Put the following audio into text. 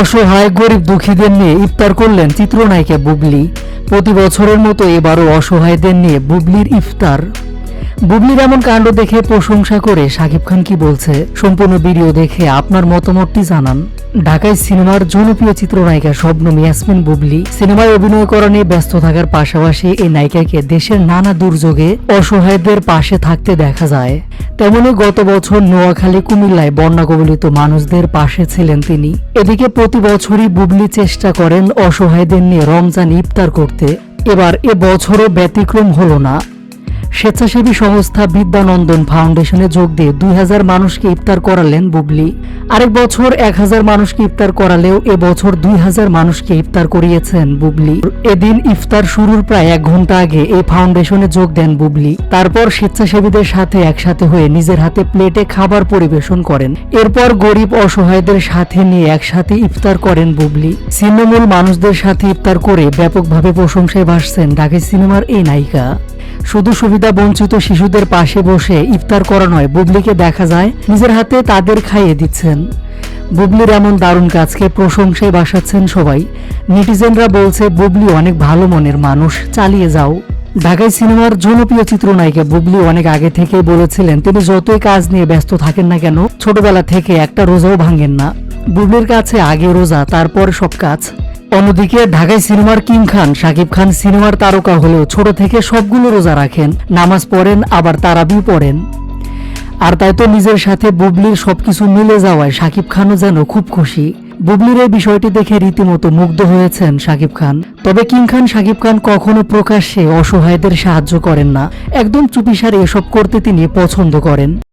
অসহায় গরিব দুঃখীদের নিয়ে ইফতার করলেন চিত্রনায়িকা বুবলি। প্রতি বছরের মতো এবারও অসহায়দের নিয়ে বুবলির ইফতার। বুবলির এমন কাণ্ড দেখে প্রশংসা করে শাকিব খান কি বলছে, সম্পূর্ণ ভিডিও দেখে আপনার মতামতটি জানান। ঢাকায় সিনেমার জনপ্রিয় চিত্রনায়িকা শবনম ইয়াসমিন বুবলি সিনেমায় অভিনয় করা নিয়ে ব্যস্ত থাকার পাশাপাশি এই নায়িকাকে দেশের নানা দুর্যোগে অসহায়দের পাশে থাকতে দেখা যায়। তেমনি গত বছর নোয়াখালী, কুমিল্লায় বন্যা কবলিত মানুষদের পাশে ছিলেন তিনি। এদিকে প্রতি বছরই বুবলি চেষ্টা করেন অসহায়দের নিয়ে রমজান ইফতার করতে। এবার এ বছরও ব্যতিক্রম হলো না। স্বেচ্ছাসেবী সংস্থা বিদ্যানন্দন ফাউন্ডেশনে যোগ দিয়ে দুই হাজার মানুষকে ইফতার করালেন বুবলি। আরেক বছর এক হাজার মানুষকে ইফতার করালেও এ বছর দুই হাজার মানুষকে ইফতার করিয়েছেন বুবলি। এদিন ইফতার শুরুর প্রায় এক ঘণ্টা আগে এই ফাউন্ডেশনে যোগ দেন বুবলি। তারপর স্বেচ্ছাসেবীদের সাথে একসাথে হয়ে নিজের হাতে প্লেটে খাবার পরিবেশন করেন। এরপর গরিব অসহায়দের সাথে নিয়ে একসাথে ইফতার করেন বুবলি। ছিন্নমূল মানুষদের সাথে ইফতার করে ব্যাপকভাবে প্রশংসায় ভাসছেন ঢাকাই সিনেমার এই নায়িকা। শুধু সুবিধা বঞ্চিত শিশুদের পাশে বসে ইফতার করা নয়, বুবলিকে দেখা যায় নিজের হাতে তাদের খাইয়ে দিচ্ছেন। বুবলির এমন দারুণ কাজকে প্রশংসায় বাসাচ্ছেন সবাই। নেটিজেনরা বলছে, বুবলি অনেক ভালো মনের মানুষ, চালিয়ে যাও। ঢাকায় সিনেমার জনপ্রিয় চিত্রনায়িকা বুবলি অনেক আগে থেকে বলেছিলেন, তিনি যতই কাজ নিয়ে ব্যস্ত থাকেন না কেন, ছোটবেলা থেকে একটা রোজাও ভাঙেন না। বুবলির কাছে আগে রোজা, তারপর সব কাজ। অন্যদিকে ঢাকায় সিনেমার কিং খান, শাকিব খান সিনেমার তারকা হলেও ছোট থেকে সবগুলো রোজা রাখেন, নামাজ পড়েন, আবার তারাবিও পড়েন। আর তাই তো নিজের সাথে বুবলির সবকিছু মিলে যাওয়ায় শাকিব খানও যেন খুব খুশি। বুবলির এই বিষয়টি দেখে রীতিমতো মুগ্ধ হয়েছেন শাকিব খান। তবে কিং খান, শাকিব খান কখনো প্রকাশ্যে অসহায়দের সাহায্য করেন না। একদম চুপিসারে এসব করতে তিনি পছন্দ করেন।